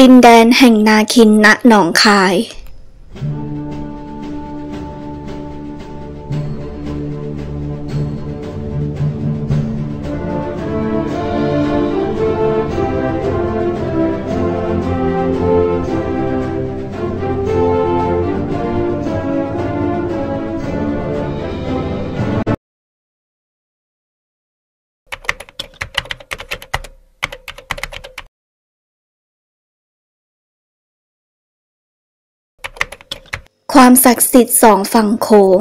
ดินแดนแห่งนาคินณหนองคาย ความศักดิ์สิทธิ์สองฝั่งโขง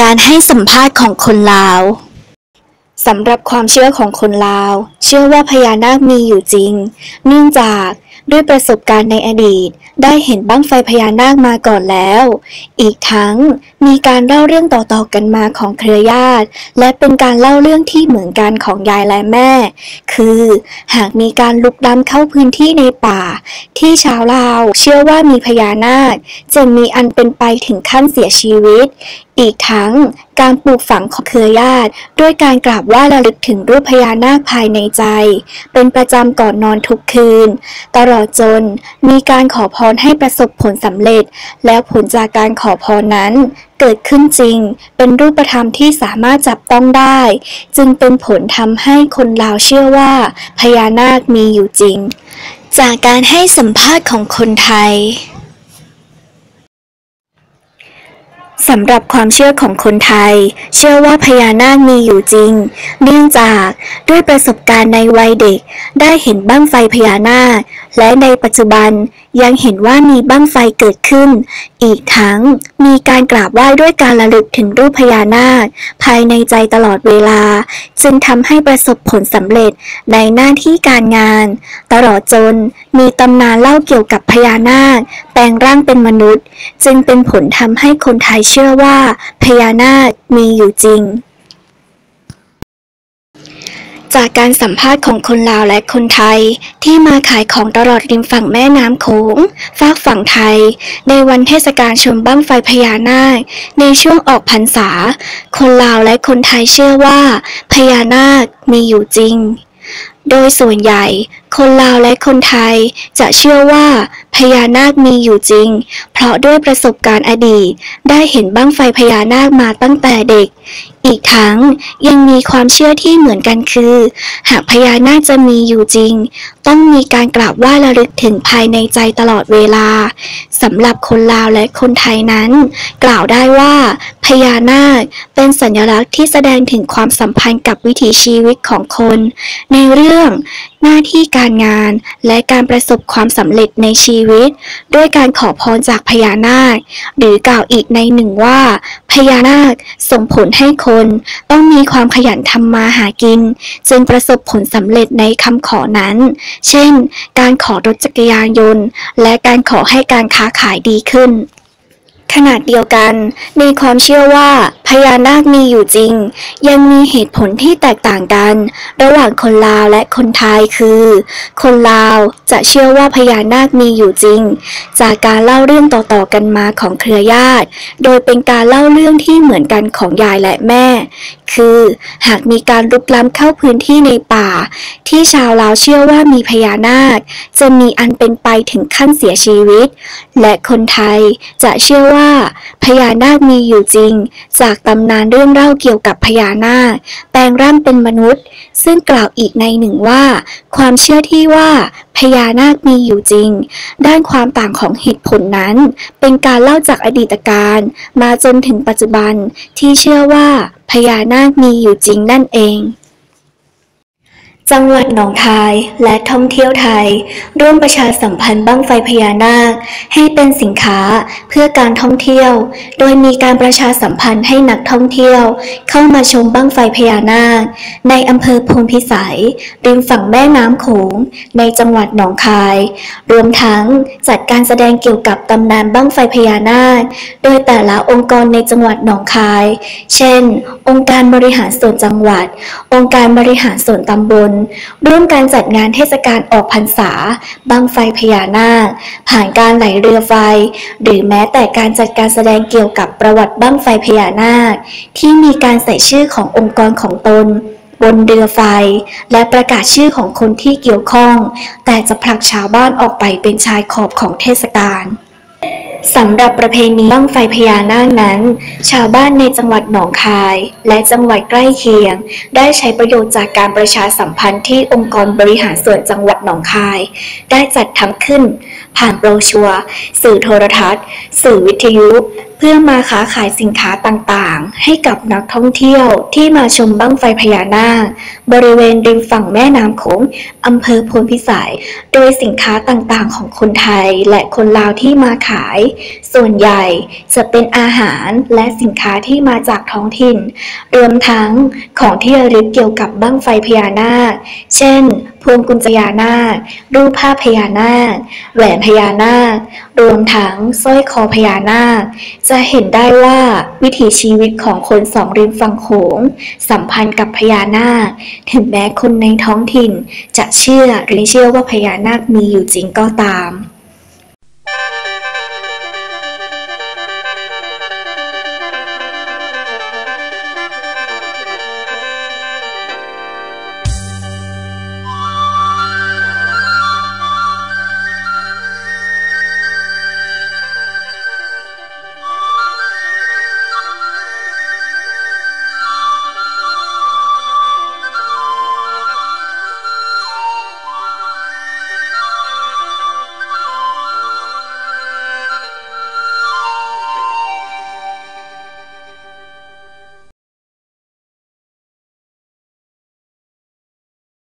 การให้สัมภาษณ์ของคนลาว สำหรับความเชื่อของคนลาว ชื่อว่าพญานาคมีอยู่จริง เนื่องจากด้วยประสบการณ์ในอดีต ได้เห็นบั้งไฟพญานาคมาก่อนแล้ว อีกทั้งมีการเล่าเรื่องต่อๆกันมาของเครือญาติ และเป็นการเล่าเรื่องที่เหมือนกันของยายและแม่ คือ หากมีการลุกล้ำเข้าพื้นที่ในป่า ที่ชาวลาวเชื่อว่ามีพญานาคจะมีอันเป็นไปถึงขั้นเสียชีวิต อีกทั้งการปลูกฝังของเครือญาติ ด้วยการกราบไหว้ระลึกถึงรูปพญานาคภายในใจ เป็นประจำก่อนนอนทุกคืน ตลอดจนมีการขอพรให้ประสบผลสำเร็จ แล้วผลจากการขอพรนั้น เกิดขึ้นจริง เป็นรูปธรรมที่สามารถจับต้องได้ จึงเป็นผลทำให้คนลาวเชื่อว่า พญานาคมีอยู่จริง จากการให้สัมภาษณ์ของคนไทย สำหรับความเชื่อของคนไทย เชื่อว่าพญานาคมีอยู่จริง เนื่องจากด้วยประสบการณ์ในวัยเด็กได้เห็นบั้งไฟพญานาคและในปัจจุบันยังเห็นว่ามีบั้งไฟเกิดขึ้น อีกทั้งมีการกราบไหว้ด้วยการระลึกถึงรูปพญานาค ภายในใจตลอดเวลา จึงทำให้ประสบผลสำเร็จในหน้าที่การงาน ตลอดจนมีตำนานเล่าเกี่ยวกับพญานาค แปลงร่างเป็นมนุษย์ จึงเป็นผลทำให้คนไทยเชื่อว่าพญานาคมีอยู่จริง จากการสัมภาษณ์ของคนลาวและคนไทย ที่มาขายของตลอดริมฝั่งแม่น้ำโขงฝากฝั่งไทย ในวันเทศกาลชมบั้งไฟพญานาค ในช่วงออกพรรษา คนลาวและคนไทยเชื่อว่า พญานาคมีอยู่จริง โดยส่วนใหญ่ คนลาวและคนไทยจะเชื่อว่าพญานาคมีอยู่จริง เพราะด้วยประสบการณ์อดีตได้เห็นบั้งไฟพญานาคมาตั้งแต่เด็ก อีกทั้งยังมีความเชื่อที่เหมือนกันคือ หากพญานาคจะมีอยู่จริง ต้องมีการกราบไหว้ระลึกถึงภายในใจตลอดเวลาสำหรับคนลาวและคนไทยนั้น กล่าวได้ว่าพญานาคเป็นสัญลักษณ์ที่แสดงถึงความสัมพันธ์กับวิถีชีวิตของคน ในเรื่องหน้าที่การการงาน และการประสบความสำเร็จในชีวิต ด้วยการขอพรจากพญานาค หรือกล่าวอีกในหนึ่งว่า พญานาคส่งผลให้คน ต้องมีความขยันทำมาหากิน จึงประสบผลสำเร็จในคำขอนั้น เช่น การขอรถจักรยานยนต์ และการขอให้การค้าขายดีขึ้นขนาดเดียวกัน มีความเชื่อว่า พญานาคมีอยู่จริง ยังมีเหตุผลที่แตกต่างกัน ระหว่างคนลาวและคนไทยคือ คนลาวจะเชื่อว่าพญานาคมีอยู่จริง จากการเล่าเรื่องต่อๆกันมาของเครือญาติ โดยเป็นการเล่าเรื่องที่เหมือนกันของยายและแม่ คือ หากมีการลุกล้ำเข้าพื้นที่ในป่า ที่ชาวลาวเชื่อว่ามีพญานาค จะมีอันเป็นไปถึงขั้นเสียชีวิต และคนไทยจะเชื่อว่าพญานาคมีอยู่จริง จากตำนานเรื่องเล่าเกี่ยวกับพญานาคแปลงร่างเป็นมนุษย์ ซึ่งกล่าวอีกในหนึ่งว่า ความเชื่อที่ว่าพญานาคมีอยู่จริง ด้านความต่างของเหตุผลนั้น เป็นการเล่าจากอดีตการมาจนถึงปัจจุบันที่เชื่อว่าพญานาคมีอยู่จริงนั่นเอง จังหวัดหนองคายและท่องเที่ยวไทย ร่วมประชาสัมพันธ์บั้งไฟพญานาค ให้เป็นสินค้าเพื่อการท่องเที่ยว โดยมีการประชาสัมพันธ์ให้นักท่องเที่ยว เข้ามาชมบั้งไฟพญานาค ในอำเภอพนพิสัยริมฝั่งแม่น้ำโขงในจังหวัดหนองคาย รวมทั้งจัดการแสดงเกี่ยวกับตำนานบั้งไฟพญานาค โดยแต่ละองค์กรในจังหวัดหนองคาย เช่น องค์การบริหารส่วนจังหวัด องค์การบริหารส่วนตำบลร่วมการจัดงานเทศกาลออกพรรษา บั้งไฟพญานาค ผ่านการไหลเรือไฟ หรือแม้แต่การจัดการแสดงเกี่ยวกับประวัติบั้งไฟพญานาค ที่มีการใส่ชื่อขององค์กรของตน บนเรือไฟ และประกาศชื่อของคนที่เกี่ยวข้อง แต่จะผลักชาวบ้านออกไปเป็นชายขอบของเทศกาล สำหรับประเพณีบั้งไฟพญานาคนั้น ชาวบ้านในจังหวัดหนองคาย และจังหวัดใกล้เคียง ได้ใช้ประโยชน์จากการประชาสัมพันธ์ที่องค์กรบริหารส่วนจังหวัดหนองคาย ได้จัดทำขึ้น ผ่านโบรชัวสื่อโทรทัศน์ สื่อวิทยุ เพื่อมาค้าขายสินค้าต่างๆ ให้กับนักท่องเที่ยวที่มาชมบั้งไฟพญานาค บริเวณริมฝั่งแม่น้ำโขงอำเภอโพนพิสัย โดยสินค้าต่างๆ ของคนไทยและคนลาวที่มาขาย ส่วนใหญ่จะเป็นอาหารและสินค้าที่มาจากท้องถิ่น รวมทั้งของที่ระลึกเกี่ยวกับบั้งไฟพญานาค เช่น วงกุญแจยานาค รูปภาพพญานาค แหวนพญานาค รวมทั้งสร้อยคอพญานาค จะเห็นได้ว่าวิถีชีวิตของคนสองริมฝั่งโขง สัมพันธ์กับพญานาค ถึงแม้คนในท้องถิ่น จะเชื่อหรือไม่เชื่อว่าพญานาคมีอยู่จริงก็ตาม